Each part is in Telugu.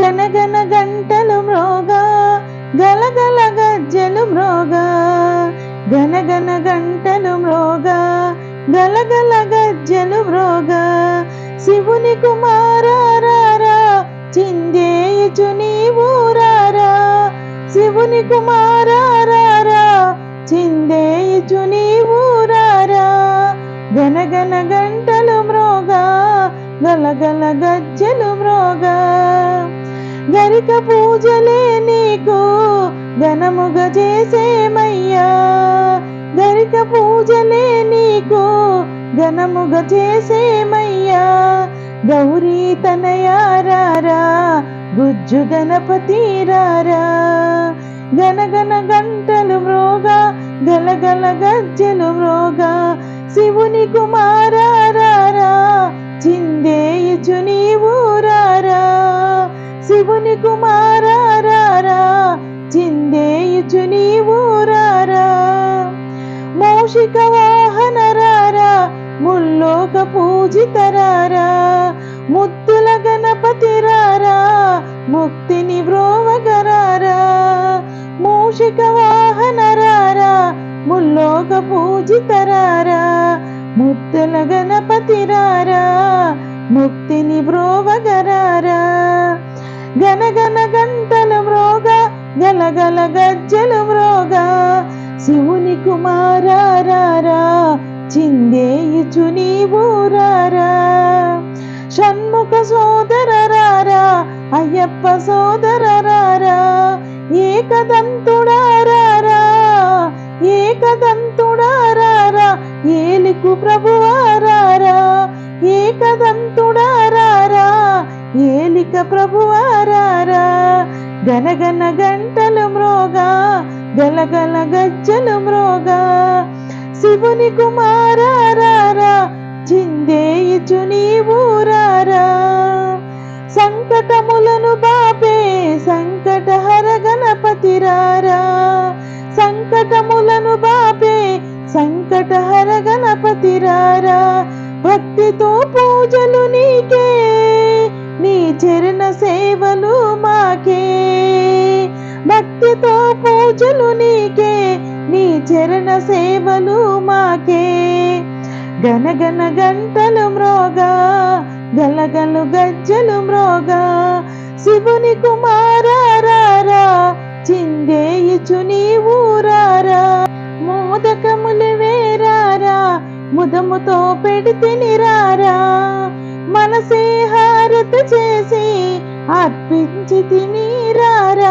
గనగన గంటలు మ్రోగా గలగల గజ్జలు మ్రోగా. గనగన గంటలు మ్రోగా గలగల గజ్జలు మ్రోగా. శివుని కుమారారా చిందేయుచు నీవూరారా శివుని కుమారారా చిందేయుచు నీవూరారా గనగన గంటలు మ్రోగా గలగల గజ్జలు మ్రోగా. గరిక పూజలే నీకు ఘనముగ చేసేమయ్యా. గరిక పూజలే నీకు ఘనముగ చేసేమయ్యా. గౌరీ తనయారారా గుజ్జు గణపతి రారా. గనగన గంటలు మ్రోగా గలగల గజ్జలు మ్రోగా శివుని కుమారారా చిందేయుచుని శివుని కుమారారా చిందేయుచు నీవు రారా. మౌషిక వాహన రారా ముల్లోక పూజితరారా ముత్తుల గణపతి రారా ముక్తిని బ్రోవగరారా మూషిక వాహనరారా ముల్లోక పూజితరారా ముత్తుల గణపతి రారా ముక్తి గలగల గజ్జల మ్రోగా శివుని కుమారారా చిందేయుచు నీవురారా షణ్ముఖ సోదరరారా అయ్యప్ప సోదరరారా ఏకదంతుడారారా. ఏకదంతుడారారా ఏలికు ప్రభువారారా. ఏకదంతుడారారా ఏలిక ప్రభువారారా. గనగన గంటలు మ్రోగా గలగల గజ్జలు మ్రోగా. శివుని కుమారారా చిందేయుచు నీవూరారా సంకటములను బాపే సంకటహర గణపతి రారా. సంకటములను బాపే సంకటహర గణపతి రారా. భక్తితో పూజలు నీకే నీ చరణ సేవలు మాకే. భక్తితో పూజలు నీకే నీ చరణ సేవలు మాకే. గనగన గంటలు మ్రోగా గలగలు గజ్జలు మ్రోగా శివుని కుమారారా చిందేయుచు ఊరారా మోదకములు వేరారా ముదముతో పెడితిని రారా మనసే హారత చేసి అర్పించి తినిరారా?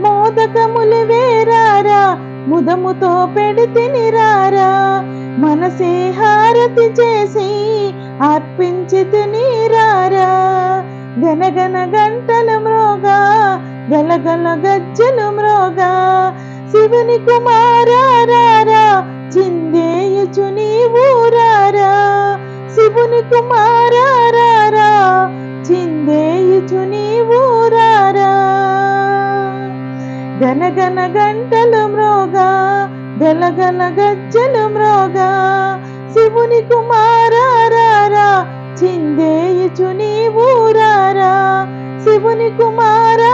మోదకములు వేరారా? ముదముతో పెడితిని రారా మనసే హారతి చేసి అర్పించి తినిరారా? గనగన గంటలు మ్రోగా గలగల గజ్జలు మ్రోగా శివుని కుమారారా చిందేయుచు నీవూరారా శివుని కుమారా గనగన గంటలు మ్రోగా గలగల గజ్జలు మ్రోగా శివుని కుమారారా చిందేయుచు నీవూరారా శివుని కుమారా